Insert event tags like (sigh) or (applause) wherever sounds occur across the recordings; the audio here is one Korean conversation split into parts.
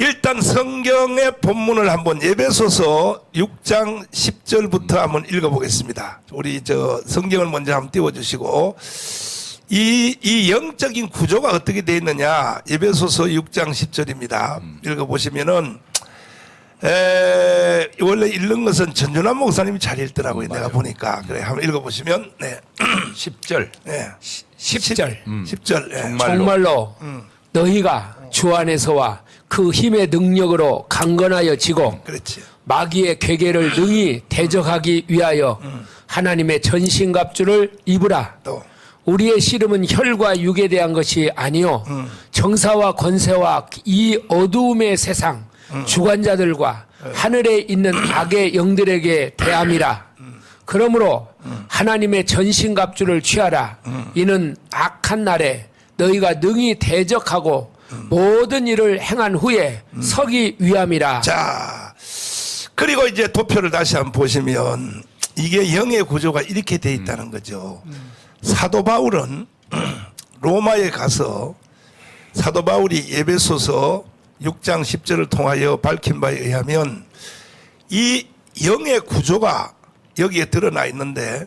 일단 성경의 본문을 한번 예배소서 6장 10절부터 한번 읽어보겠습니다. 우리 저 성경을 먼저 한번 띄워주시고 이, 이 영적인 구조가 어떻게 되어 있느냐 예배소서 6장 10절입니다. 읽어보시면은 에, 원래 읽는 것은 전준환 목사님이 잘 읽더라고요. 내가 보니까 그래 한번 읽어보시면 네, (clears throat) 10절. 네. 10 절. 10절 예. 정말. 정말로 너희가 주 안에서와 그 힘의 능력으로 강건하여 지고 그렇지. 마귀의 괴계를 능히 대적하기 위하여 하나님의 전신갑주를 입으라. 또 우리의 씨름은 혈과 육에 대한 것이 아니요 정사와 권세와 이 어두움의 세상 주관자들과 하늘에 있는 악의 영들에게 대함이라. 그러므로 하나님의 전신갑주를 취하라. 이는 악한 날에 너희가 능히 대적하고 모든 일을 행한 후에 서기 위함이라. 자, 그리고 이제 도표를 다시 한번 보시면 이게 영의 구조가 이렇게 돼 있다는 거죠. 사도 바울은 (clears throat) 로마에 가서 사도 바울이 예배소서 6장 10절을 통하여 밝힌 바에 의하면 이 영의 구조가 여기에 드러나 있는데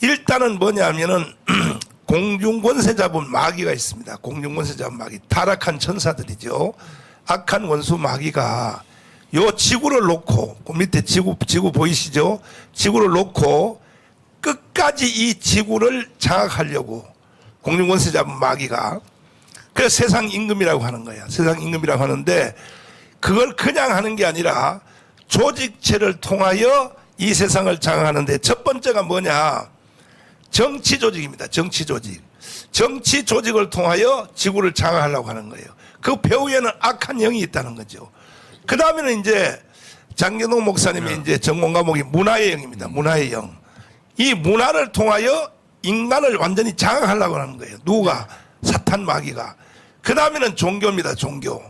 일단은 뭐냐면은 (clears throat) 공중권세 잡은 마귀가 있습니다. 공중권세 잡은 마귀. 타락한 천사들이죠. 악한 원수 마귀가 요 지구를 놓고 그 밑에 지구 지구 보이시죠? 지구를 놓고 끝까지 이 지구를 장악하려고 공중권세 잡은 마귀가 그래서 세상 임금이라고 하는 거야. 세상 임금이라고 하는데 그걸 그냥 하는 게 아니라 조직체를 통하여 이 세상을 장악하는데 첫 번째가 뭐냐? 정치 조직입니다. 정치 조직. 정치 조직을 통하여 지구를 장악하려고 하는 거예요. 그 배후에는 악한 영이 있다는 거죠. 그 다음에는 이제 장gen호 목사님의 이제 전공 과목이 문화의 영입니다. 문화의 영. 이 문화를 통하여 인간을 완전히 장악하려고 하는 거예요. 누가? 사탄 마귀가. 그 다음에는 종교입니다. 종교.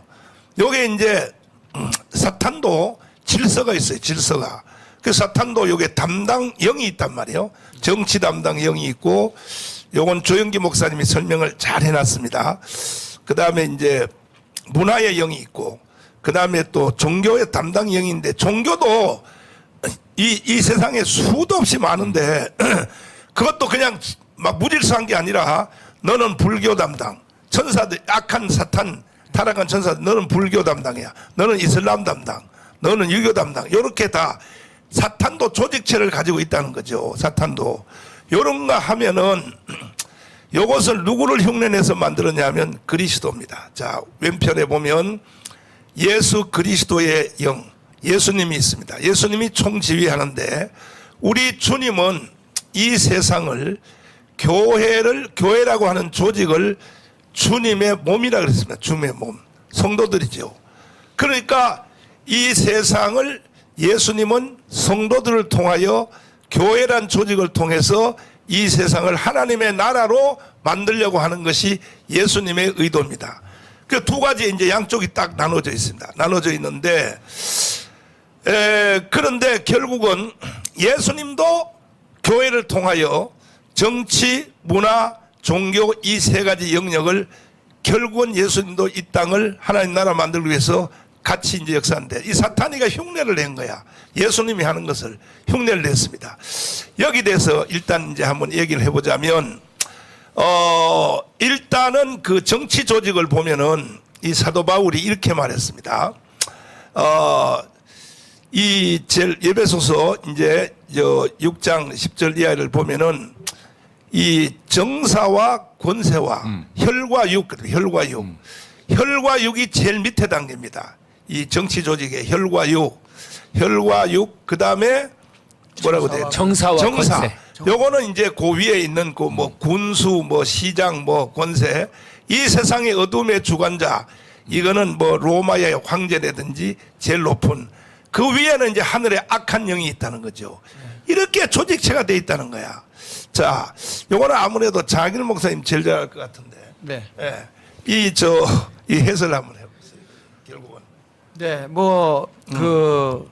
요게 이제 음, 사탄도 질서가 있어요. 질서가. 그 사탄도 요게 담당 영이 있단 말이에요. 정치 담당 영이 있고 요건 조영기 목사님이 설명을 잘 해놨습니다. 그 다음에 이제 문화의 영이 있고 그 다음에 또 종교의 담당 영인데 종교도 이, 이 세상에 수도 없이 많은데 (clears throat) 그것도 그냥 막 무질서한 게 아니라 너는 불교 담당 천사들 악한 사탄 타락한 천사들 너는 불교 담당이야 너는 이슬람 담당 너는 유교 담당 이렇게 다 사탄도 조직체를 가지고 있다는 거죠 사탄도 요런가 하면은 (clears throat) 요것을 누구를 흉내내서 만들었냐면 그리스도입니다 자 왼편에 보면 예수 그리스도의 영, 예수님이 있습니다. 예수님이 총지휘하는데 우리 주님은 이 세상을 교회를 교회라고 하는 조직을 주님의 몸이라 그랬습니다. 주님의 몸, 성도들이죠. 그러니까 이 세상을 예수님은 성도들을 통하여 교회란 조직을 통해서 이 세상을 하나님의 나라로 만들려고 하는 것이 예수님의 의도입니다. 그 두 가지 이제 양쪽이 딱 나눠져 있습니다. 나눠져 있는데 에, 그런데 결국은 예수님도 교회를 통하여 정치, 문화, 종교 이 세 가지 영역을 결국은 예수님도 이 땅을 하나님 나라 만들기 위해서 같이 이제 역사하는데 이 사탄이가 흉내를 낸 거야. 예수님이 하는 것을 흉내를 냈습니다. 여기 대해서 일단 이제 한번 얘기를 해보자면 어, 일단은 그 정치 조직을 보면은 이 사도 바울이 이렇게 말했습니다. 어, 이 제일 예배소서 이제 저 6장 10절 이하를 보면은 이 정사와 권세와 혈과 육, 혈과 육. 혈과 육이 제일 밑에 단계입니다. 이 정치 조직의 혈과 육. 혈과 육, 그 다음에 뭐라고 돼요? 정사와 정사. 권세. 요거는 이제 그 위에 있는 그 뭐 군수, 뭐 시장, 뭐 권세. 이 세상의 어둠의 주관자. 이거는 뭐 로마의 황제라든지 제일 높은 그 위에는 이제 하늘에 악한 영이 있다는 거죠. 이렇게 조직체가 돼 있다는 거야. 자, 요거는 아무래도 장일 목사님 제일 잘할 것 같은데. 네. 예. 이, 저, 이 해설 한번 해보세요. 결국은. 네, 뭐, 그,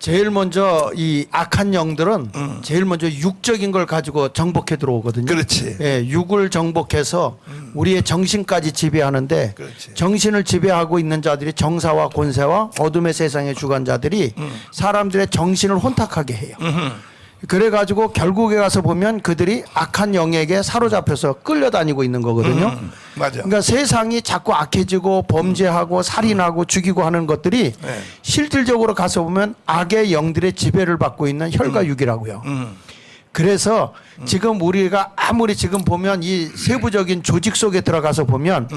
제일 먼저 이 악한 영들은 제일 먼저 육적인 걸 가지고 정복해 들어오거든요. 그렇지. 예, 육을 정복해서 우리의 정신까지 지배하는데 그렇지. 정신을 지배하고 있는 자들이 정사와 권세와 어둠의 세상의 주관자들이 사람들의 정신을 혼탁하게 해요. 그래 가지고 결국에 가서 보면 그들이 악한 영에게 사로잡혀서 끌려다니고 있는 거거든요. 맞아. 그러니까 세상이 자꾸 악해지고 범죄하고 살인하고 죽이고 하는 것들이 네. 실질적으로 가서 보면 악의 영들의 지배를 받고 있는 혈과 육이라고요. 음. 그래서 지금 우리가 아무리 지금 보면 이 세부적인 조직 속에 들어가서 보면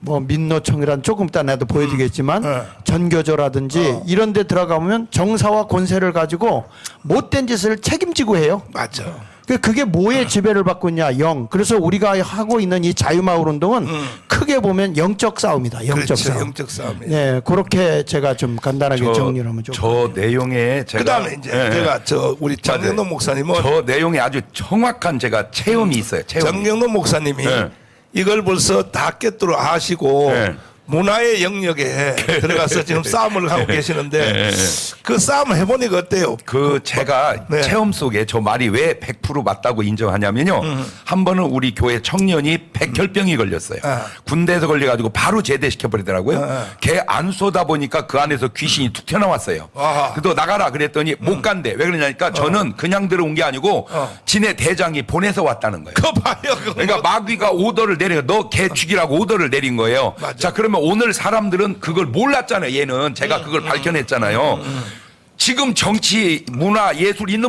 뭐 민노총이란 조금 이따 나도 보여드리겠지만 네. 전교조라든지 이런 데 들어가면 정사와 권세를 가지고 못된 짓을 책임지고 해요. 맞아. 그- 그게 뭐의 지배를 받고 있냐? 영. 그래서 우리가 하고 있는 이 자유마을 운동은 크게 보면 영적 싸움이다. 영적 그렇죠. 싸움. 영적 싸움이에요. 네, 그렇게 제가 좀 간단하게 정리를 하면 좋을 것저 내용에 제가 그다음에 이제 예, 제가 저 우리 정영돈 맞아요. 목사님은 저 내용에 아주 정확한 제가 체험이 있어요. 체험. 정영돈 목사님이 네. 이걸 벌써 다 깨뜨려 아시고 네. 문화의 영역에 들어가서 지금 (laughs) 싸움을 하고 계시는데 네. 그 싸움을 해보니까 어때요? 그 제가 네. 체험 속에 저 말이 왜 100% 맞다고 인정하냐면요. 한 번은 우리 교회 청년이 백혈병이 걸렸어요. 아. 군대에서 걸려가지고 바로 제대시켜 버리더라고요. 아. 걔안 쏘다 보니까 그 안에서 귀신이 툭 튀어나왔어요. 그래도 나가라 그랬더니 못 간대. 왜 그러냐니까 저는 그냥 들어온 게 아니고 어. 진해 대장이 보내서 왔다는 거예요. 그거 봐요. 그러니까 마귀가 오더를 내려 너 걔 죽이라고 오더를 내린 거예요. 맞아. 자 그러 면 오늘 사람들은 그걸 몰랐잖아요. 얘는 제가 그걸 밝혀냈잖아요. 지금 정치, 문화, 예술 있는